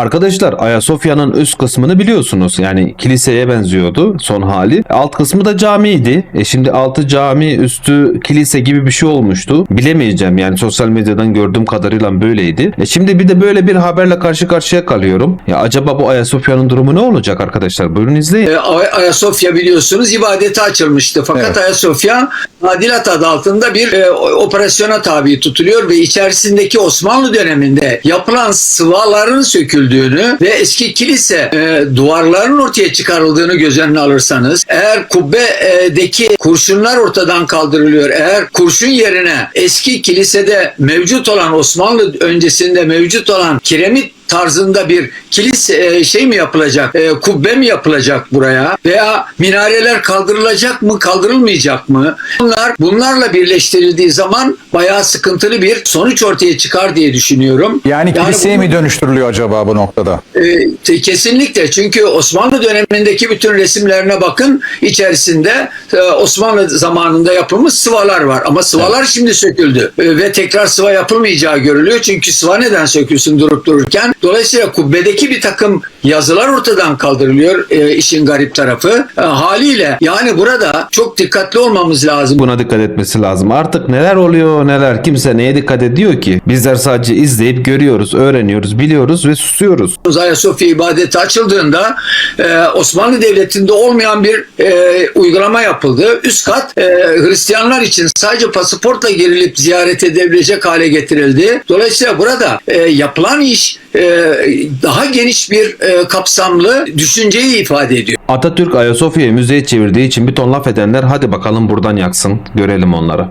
Arkadaşlar Ayasofya'nın üst kısmını biliyorsunuz. Yani kiliseye benziyordu son hali. Alt kısmı da camiydi. E şimdi altı cami üstü kilise gibi bir şey olmuştu. Bilemeyeceğim yani sosyal medyadan gördüğüm kadarıyla böyleydi. E şimdi bir de böyle bir haberle karşı karşıya kalıyorum. Ya acaba bu Ayasofya'nın durumu ne olacak arkadaşlar? Buyurun izleyin. E, Ay- Ayasofya biliyorsunuz ibadete açılmıştı. Fakat Evet. Ayasofya tadilat adı altında bir e, operasyona tabi tutuluyor ve içerisindeki Osmanlı döneminde yapılan sıvaların söküldüğünü ve eski kilise e, duvarların ortaya çıkarıldığını göz önüne alırsanız eğer kubbedeki kurşunlar ortadan kaldırılıyor. Eğer kurşun yerine eski kilisede mevcut olan Osmanlı öncesinde mevcut olan kiremit tarzında bir kilise e, şey mi yapılacak, e, kubbe mi yapılacak buraya? Veya minareler kaldırılacak mı, kaldırılmayacak mı? Bunlar bunlarla birleştirildiği zaman bayağı sıkıntılı bir sonuç ortaya çıkar diye düşünüyorum. Yani kiliseye bunu- mi dönüştürülüyor acaba bu noktada? e, kesinlikle. Çünkü Osmanlı dönemindeki bütün resimlerine bakın içerisinde e, Osmanlı zamanında yapılmış sıvalar var. Ama sıvalar şimdi söküldü. E, ve tekrar sıva yapılmayacağı görülüyor. Çünkü sıva neden sökülsün durup dururken dolayısıyla kubbedeki bir takım yazılar ortadan kaldırılıyor e, işin garip tarafı E, haliyle yani burada çok dikkatli olmamız lazım. Buna dikkat etmesi lazım. Artık neler oluyor neler kimse neye dikkat ediyor ki? Bizler sadece izleyip görüyoruz, öğreniyoruz, biliyoruz ve susuyoruz. Ayasofya ibadeti açıldığında e, Osmanlı Devleti'nde olmayan bir e, uygulama yapıldı. Üst kat e, Hristiyanlar için sadece pasaportla girilip ziyaret edebilecek hale getirildi. Dolayısıyla burada e, yapılan iş e, daha geniş bir e, kapsamlı düşünceyi ifade ediyor. Atatürk Ayasofya'yı müzeye çevirdiği için bir ton laf edenler hadi bakalım buradan yaksın. Görelim onları.